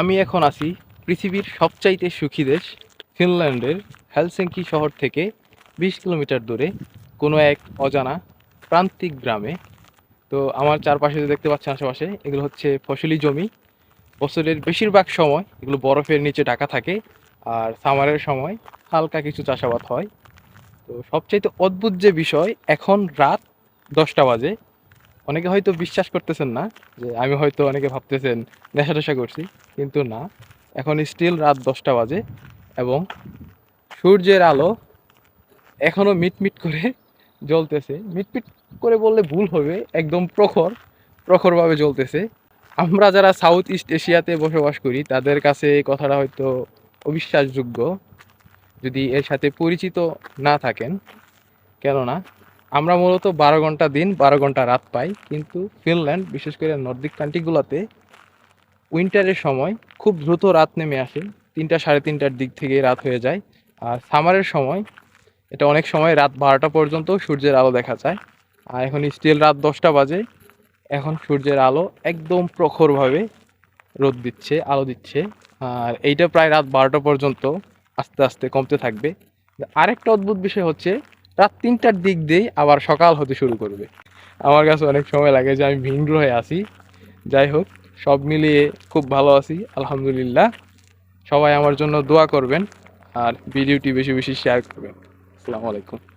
আমি এখন আছি পৃথিবীর সবচাইতে সুখী দেশ, ফিনল্যান্ডের হেলসিঙ্কি শহর থেকে বিশ কিলোমিটার দূরে কোনো এক অজানা প্রান্তিক গ্রামে। তো আমার চারপাশে যে দেখতে পাচ্ছেন আশেপাশে, এগুলো হচ্ছে ফসলি জমি। বছরের বেশিরভাগ সময় এগুলো বরফের নিচে ঢাকা থাকে আর সামারের সময় হালকা কিছু চাষাবাদ হয়। তো সবচাইতে অদ্ভুত যে বিষয়, এখন রাত দশটা বাজে। অনেকে হয়তো বিশ্বাস করতেছেন না যে আমি হয়তো অনেকে ভাবতেছেন নেশা টেশা করছি, কিন্তু না। এখন স্টিল রাত দশটা বাজে এবং সূর্যের আলো এখনও মিটমিট করে জ্বলতেছে। মিটমিট করে বললে ভুল হবে, একদম প্রখর, প্রখরভাবে জ্বলতেছে। আমরা যারা সাউথ ইস্ট এশিয়াতে বসবাস করি, তাদের কাছে এই কথাটা হয়তো অবিশ্বাসযোগ্য। যদি এর সাথে পরিচিত না থাকেন, কেননা আমরা মূলত বারো ঘণ্টা দিন, বারো ঘণ্টা রাত পাই, কিন্তু ফিনল্যান্ড, বিশেষ করে নর্দিক কান্ট্রিগুলোতে উইন্টারের সময় খুব দ্রুত রাত নেমে আসে, তিনটা সাড়ে তিনটার দিক থেকে রাত হয়ে যায়। আর সামারের সময়, এটা অনেক সময় রাত বারোটা পর্যন্ত সূর্যের আলো দেখা যায়। আর এখন স্টিল রাত দশটা বাজে, এখন সূর্যের আলো একদম প্রখরভাবে রোদ দিচ্ছে, আলো দিচ্ছে। আর এইটা প্রায় রাত বারোটা পর্যন্ত আস্তে আস্তে কমতে থাকবে। আরেকটা অদ্ভুত বিষয় হচ্ছে রাত তিনটার দিক দিয়েই আবার সকাল হতে শুরু করবে। আমার কাছে অনেক সময় লাগে যে আমি ভিন গ্রহে আছি। যাই হোক, সব মিলিয়ে খুব ভালো আছি, আলহামদুলিল্লাহ। সবাই আমার জন্য দোয়া করবেন আর ভিডিওটি বেশি বেশি শেয়ার করবেন। আসসালামু আলাইকুম।